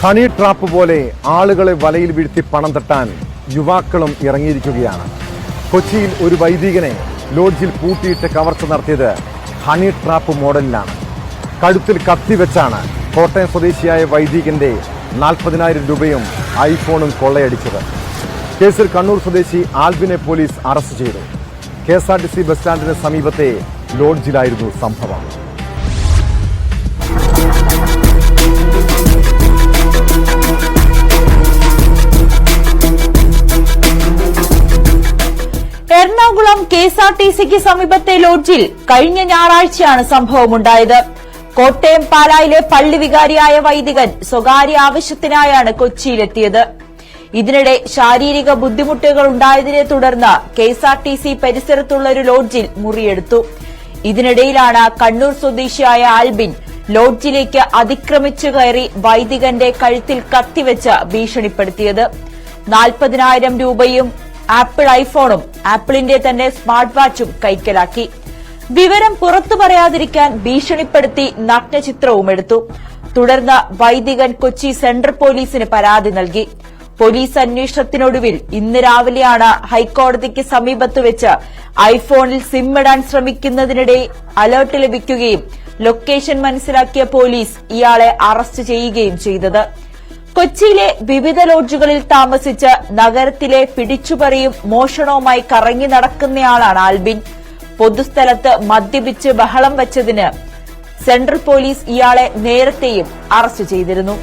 Honey trap പോലെ ആളുകളെ വലയിൽ വീഴ്ത്തി പണം തട്ടാൻ യുവാക്കളും ഇറങ്ങിയിരിക്കുകയാണ്. കൊച്ചിയിൽ ഒരു വൈദികനെ ലോഡ്ജിൽ പൂട്ടിയിട്ട് കവർച്ച നടത്തിയത് ഹണി ട്രാപ്പ് മോഡലിലാണ്. കഴുത്തിൽ കത്തിവെച്ചാണ് കോട്ടയം സ്വദേശിയായ വൈദികന്റെ നാൽപ്പതിനായിരം രൂപയും ഐഫോണും കൊള്ളയടിച്ചത്. കേസിൽ കണ്ണൂർ സ്വദേശി ആൽബിനെ പോലീസ് അറസ്റ്റ് ചെയ്തു. K S R T C bus സ്റ്റാൻഡിന് സമീപത്തെ ലോഡ്ജിലായിരുന്നു സംഭവം. Ernakulam K S R T സിക്ക് സമീപത്തെ ലോഡ്ജിൽ കഴിഞ്ഞ ഞായറാഴ്ചയാണ് സംഭവമുണ്ടായത്. കോട്ടയം പാലായിലെ പള്ളി വികാരിയായ വൈദികൻ സ്വകാര്യ ആവശ്യത്തിനായാണ് കൊച്ചിയിലെത്തിയത്. ഇതിനിടെ ശാരീരിക ബുദ്ധിമുട്ടുകൾ ഉണ്ടായതിനെ തുടർന്ന് K S R T C പരിസരത്തുള്ള ഒരു ലോഡ്ജിൽ മുറിയെടുത്തു. ഇതിനിടയിലാണ് കണ്ണൂർ സ്വദേശിയായ ആൽബിൻ ലോഡ്ജിലേക്ക് അതിക്രമിച്ചു കയറി വൈദികന്റെ കഴുത്തിൽ കത്തിവെച്ച് ഭീഷണിപ്പെടുത്തിയത്. നാൽപ്പതിനായിരം രൂപയും ആപ്പിൾ ഐഫോണും ആപ്പിളിന്റെ തന്നെ സ്മാർട്ട് വാച്ചും കൈക്കലാക്കി. വിവരം പുറത്തു പറയാതിരിക്കാൻ ഭീഷണിപ്പെടുത്തി നഗ്നചിത്രവും എടുത്തു. തുടർന്ന് വൈദികൻ കൊച്ചി സെൻട്രൽ പോലീസിന് പരാതി നൽകി. പോലീസ് അന്വേഷണത്തിനൊടുവിൽ ഇന്ന് രാവിലെയാണ് ഹൈക്കോടതിക്ക് സമീപത്ത് വെച്ച് ഐഫോണിൽ സിം ഇടാൻ ശ്രമിക്കുന്നതിനിടെ അലർട്ട് ലഭിക്കുകയും ലൊക്കേഷൻ മനസ്സിലാക്കിയ പോലീസ് ഇയാളെ അറസ്റ്റ് ചെയ്യുകയും ചെയ്തത്. കൊച്ചിയിലെ വിവിധ ലോഡ്ജുകളിൽ താമസിച്ച് നഗരത്തിലെ പിടിച്ചുപറിയും മോഷണവുമായി കറങ്ങി നടക്കുന്നയാളാണ് ആൽബിൻ. പൊതുസ്ഥലത്ത് മദ്യപിച്ച് ബഹളം വച്ചതിന് സെൻട്രൽ പോലീസ് ഇയാളെ നേരത്തെയും അറസ്റ്റ് ചെയ്തിരുന്നു.